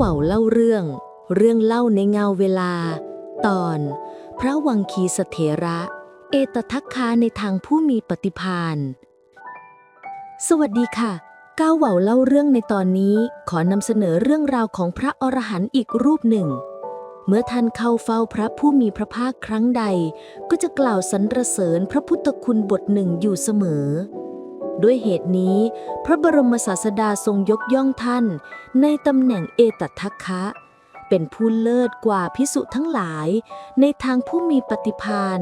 ว่าเล่าเรื่อง เรื่องเล่าในเงาเวลา ตอน พระวังคีสเถระ เอตทัคคาในทางผู้มีปฏิภาณสวัสดีค่ะ ก้าวเหว่าเล่าเรื่องในตอนนี้ขอนำเสนอเรื่องราวของพระอรหันต์อีกรูปหนึ่ง เมื่อท่านเข้าเฝ้าพระผู้มีพระภาคครั้งใด ก็จะกล่าวสรรเสริญพระพุทธคุณบทหนึ่งอยู่เสมอ ด้วยเหตุนี้ พระบรมศาสดาทรงยกย่องท่าน ในตำแหน่งเอตทัคคะ เป็นผู้เลิศกว่าพิสุทั้งหลาย ในทางผู้มีปฏิภาณ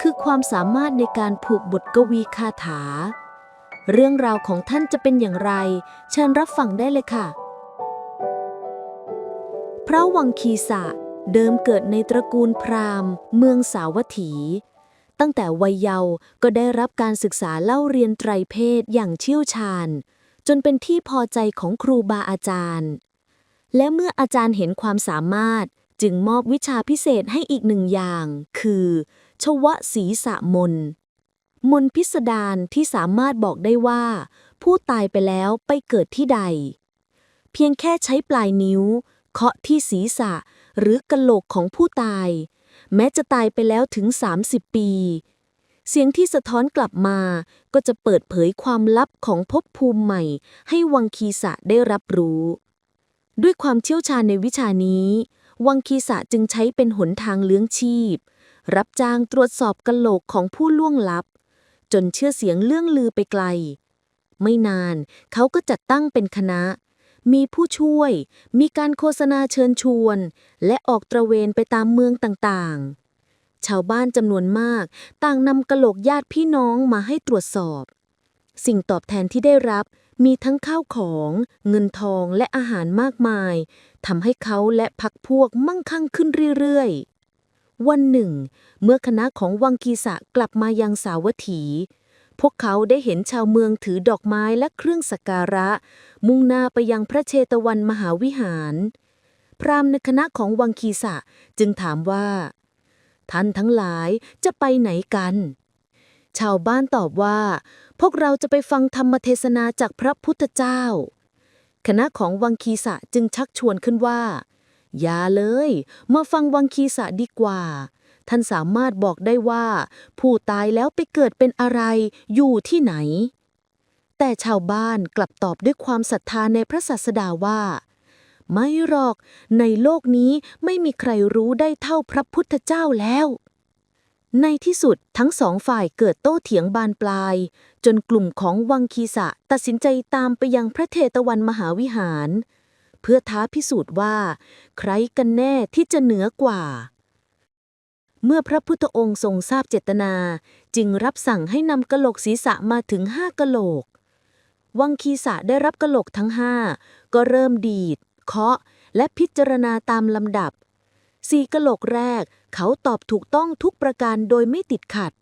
คือความสามารถในการผูกบทกวีคาถา เรื่องราวของท่านจะเป็นอย่างไร เชิญรับฟังได้เลยค่ะ พระวังคีสะเดิมเกิดในตระกูลพราหมณ์ เมืองสาวัตถี ตั้งแต่วัยเยาว์ก็ได้รับการศึกษาเล่าเรียนไตรเพศอย่างเชี่ยวชาญ จนเป็นที่พอใจของครูบาอาจารย์ และเมื่ออาจารย์เห็นความสามารถจึงมอบวิชาพิเศษให้อีกหนึ่งอย่าง คือชวศีสะมน มนพิสดารที่สามารถบอกได้ว่า ผู้ตายไปแล้วไปเกิดที่ใด เพียงแค่ใช้ปลายนิ้ว เคาะที่ศีรษะหรือกะโหลกของผู้ตาย แม้จะตายไปแล้วถึง 30 ปี เสียงที่สะท้อนกลับมาก็จะเปิดเผยความลับของภพภูมิใหม่ ให้วังคีสะได้รับรู้ ด้วยความเชี่ยวชาญในวิชานี้ วังคีสะจึงใช้เป็นหนทางเลี้ยงชีพ รับจ้างตรวจสอบกะโหลกของผู้ล่วงลับ จนเชื่อเสียงเรื่องลือไปไกล ไม่นานเขาก็จัดตั้งเป็นคณะ มีผู้ช่วย มีการโฆษณาเชิญชวน และออกตระเวนไปตามเมืองต่างๆ ชาวบ้านจำนวนมาก ต่างนำกระโหลกญาติพี่น้องมาให้ตรวจสอบ สิ่งตอบแทนที่ได้รับมีทั้งข้าวของ เงินทองและอาหารมากมายทำให้เขาและพักพวกมั่งคั่งขึ้นเรื่อยๆ วันหนึ่ง เมื่อคณะของวังกีสะกลับมายังสาวัตถี พวกเขาได้เห็นชาวเมืองถือดอกไม้และเครื่องสักการะ มุ่งหน้าไปยังพระเชตวันมหาวิหาร พราหมณ์ในคณะของวังคีสะจึงถามว่า ท่านทั้งหลายจะไปไหนกัน ชาวบ้านตอบว่า พวกเราจะไปฟังธรรมเทศนาจากพระพุทธเจ้า คณะของวังคีสะจึงชักชวนขึ้นว่า อย่าเลย มาฟังวังคีสะดีกว่า ท่านสามารถบอกได้ว่า ผู้ตายแล้วไปเกิดเป็นอะไรอยู่ที่ไหน แต่ชาวบ้านกลับตอบด้วยความศรัทธาในพระศาสดาว่า ไม่หรอก ในโลกนี้ไม่มีใครรู้ได้เท่าพระพุทธเจ้าแล้วในที่สุดทั้งสองฝ่ายเกิดโต้เถียงบานปลาย จนกลุ่มของวังคีสะตัดสินใจตามไปยังพระเทตวันมหาวิหาร เพื่อท้าพิสูจน์ว่า ใครกันแน่ที่จะเหนือกว่า เมื่อพระพุทธองค์ทรงทราบเจตนา จึงรับสั่งให้นำกะโหลกศีรษะมาถึงห้ากะโหลก วังคีสะได้รับกะโหลกทั้งห้าก็เริ่มดีด เคาะ และพิจารณาตามลำดับสี่กะโหลกแรกเขาตอบถูกต้องทุกประการโดยไม่ติดขัด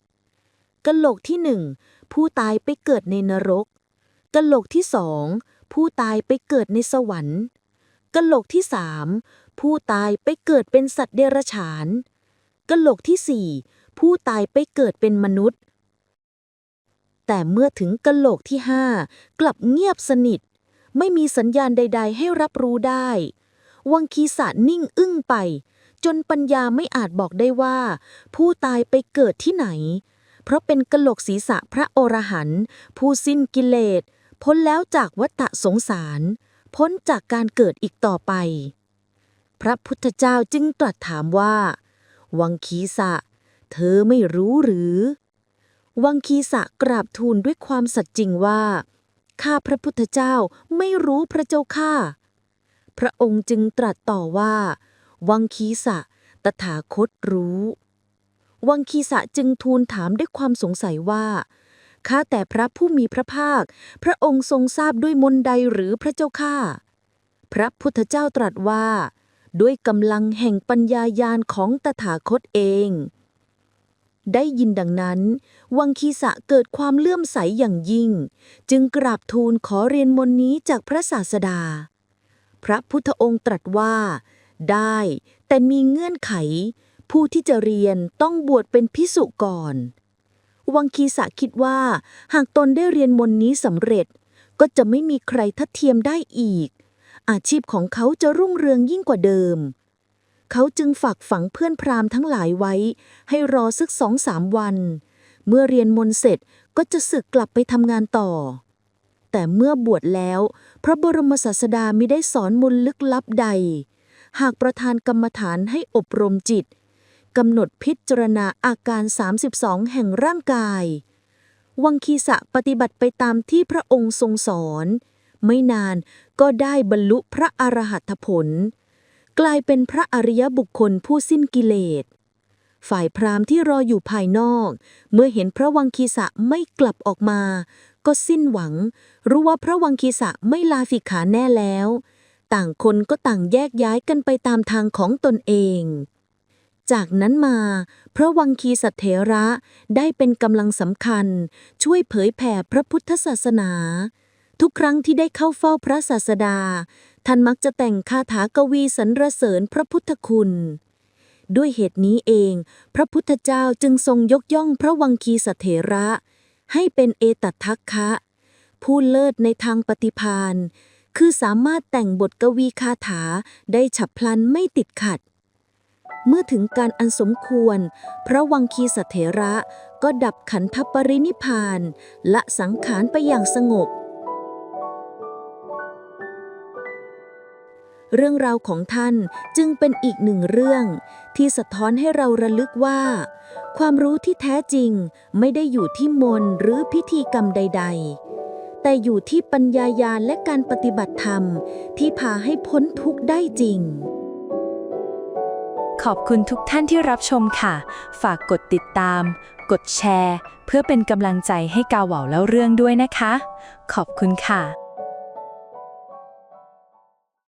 กะโหลกที่หนึ่งผู้ตายไปเกิดในนรกกะโหลกที่สองผู้ตายไปเกิดในสวรรค์กะโหลกที่สามผู้ตายไปเกิดเป็นสัตว์เดรัจฉาน กะโหลกที่สี่ผู้ตายไปเกิดเป็นมนุษย์ แต่เมื่อถึงกะโหลกที่ห้ากลับเงียบสนิท ไม่มีสัญญาณใด ๆ ให้รับรู้ได้ วังคีสะนิ่งอึ้งไป จนปัญญาไม่อาจบอกได้ว่า ผู้ตายไปเกิดที่ไหน เพราะเป็นกะโหลกศีรษะพระอรหันต์ผู้สิ้นกิเลสพ้นแล้วจากวัฏสงสาร พ้นจากการเกิดอีกต่อไป พระพุทธเจ้าจึงตรัสถามว่า วังคีสะ เธอไม่รู้หรือ วังคีสะกราบทูลด้วยความสัตย์จริงว่า ข้าพระพุทธเจ้าไม่รู้พระเจ้าข้า พระองค์จึงตรัสต่อว่า วังคีสะ ตถาคตรู้ วังคีสะจึงทูลถามด้วยความสงสัยว่าข้าแต่พระผู้มีพระภาค พระองค์ทรงทราบด้วยมนใดหรือพระเจ้าข้า พระพุทธเจ้าตรัสว่า ด้วยกำลังแห่งปัญญายาณของตถาคตเอง ได้ยินดังนั้น วังคีสะเกิดความเลื่อมใสอย่างยิ่ง จึงกราบทูลขอเรียนมนนี้จากพระศาสดา พระพุทธองค์ตรัสว่า ได้แต่มีเงื่อนไข ผู้ที่จะเรียนต้องบวชเป็นพิสุก่อน วังคีสะคิดว่า หากตนได้เรียนมนนี้สำเร็จก็จะไม่มีใครทัดเทียมได้อีก อาชีพของเขาจะรุ่งเรืองยิ่งกว่าเดิม เขาจึงฝากฝังเพื่อนพราหมณ์ทั้งหลายไว้ ให้รอสักสองสามวัน เมื่อเรียนมนต์เสร็จก็จะสึกกลับไปทำงานต่อ แต่เมื่อบวชแล้ว พระบรมศาสดามิได้สอนมนต์ลึกลับใด หากประธานกรรมฐานให้อบรมจิตกำหนดพิจารณาอาการ 32 แห่งร่างกาย วังคีสะปฏิบัติไปตามที่พระองค์ทรงสอน ไม่นาน ก็ได้บรรลุพระอรหัตผล กลายเป็นพระอริยบุคคลผู้สิ้นกิเลส ฝ่ายพราหมณ์ที่รออยู่ภายนอก เมื่อเห็นพระวังคีสะไม่กลับออกมา ก็สิ้นหวัง รู้ว่าพระวังคีสะไม่ลาสิกขาแน่แล้ว ต่างคนก็ต่างแยกย้ายกันไปตามทางของตนเองจากนั้นมา พระวังคีสัทเถระได้เป็นกำลังสำคัญ ช่วยเผยแผ่พระพุทธศาสนา ทุกครั้งที่ได้เข้าเฝ้าพระศาสดา ท่านมักจะแต่งคาถากวีสรรเสริญพระพุทธคุณ ด้วยเหตุนี้เอง พระพุทธเจ้าจึงทรงยกย่องพระวังคีสเถระ ให้เป็นเอตัทัคคะ ผู้เลิศในทางปฏิพานคือสามารถแต่งบทกวีคาถาได้ฉับพลันไม่ติดขัด เมื่อถึงการอันสมควร พระวังคีสเถระก็ดับขันธปรินิพาน และสังขารไปอย่างสงบ เรื่องราวของท่านจึงเป็นอีกหนึ่งเรื่อง ที่สะท้อนให้เราระลึกว่า ความรู้ที่แท้จริงไม่ได้อยู่ที่มนต์หรือพิธีกรรมใด ๆ แต่อยู่ที่ปัญญายาณและการปฏิบัติธรรม ที่พาให้พ้นทุกข์ได้จริงขอบคุณทุกท่านที่รับชมค่ะ ฝากกดติดตาม กดแชร์ เพื่อเป็นกำลังใจให้กาเหว่าแล้วเรื่องด้วยนะคะ ขอบคุณค่ะ